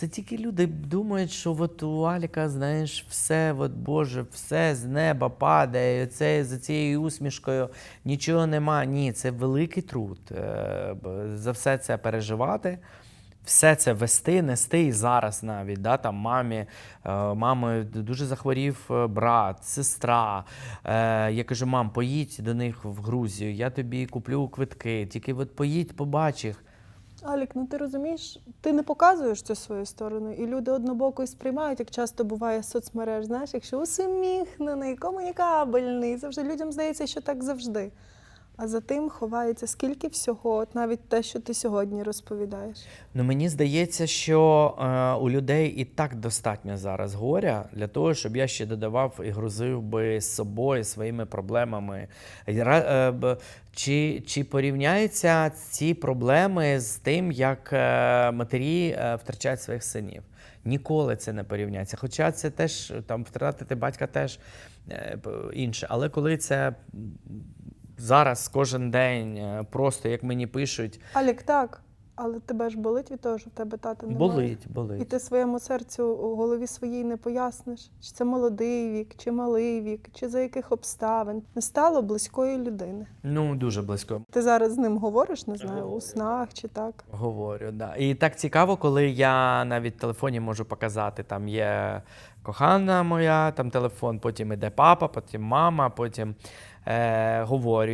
Це тільки люди думають, що от у Аліка, знаєш, все, от Боже, все з неба падає. Це за цією усмішкою нічого нема. Ні, це великий труд. е, За все це переживати. Все це вести, нести і зараз навіть. Да, там мамі, е, мами дуже захворів е, брат, сестра. Я кажу, мам, поїдь до них в Грузію, я тобі куплю квитки. Тільки от поїдь, побач їх. Алік, ну ти розумієш, ти не показуєш цю свою сторону, і люди однобоко і сприймають, як часто буває в соцмереж. Знаєш, якщо усміхнений, комунікабельний, завжди людям здається, що так завжди. А за тим ховається скільки всього, от навіть те, що ти сьогодні розповідаєш. Ну, мені здається, що е, у людей і так достатньо зараз горя для того, щоб я ще додавав і грузив би з собою своїми проблемами. Е, Чи, чи порівняються ці проблеми з тим, як е, матері е, втрачають своїх синів? Ніколи це не порівняється. Хоча це теж там втратити батька теж інше. Але коли це зараз кожен день, е, просто як мені пишуть, Алік, так, але тебе ж болить від того, що в тебе тата немає. болить, болить. І ти своєму серцю у голові своїй не поясниш, чи це молодий вік, чи малий вік, чи за яких обставин. Не стало близької людини. Ну, дуже близько Ти зараз з ним говориш, не знаю, у снах чи так. говорю. Да. І так цікаво, коли я навіть в телефоні можу показати. Там є кохана моя, там телефон, потім іде папа, потім мама, потім е, говорю.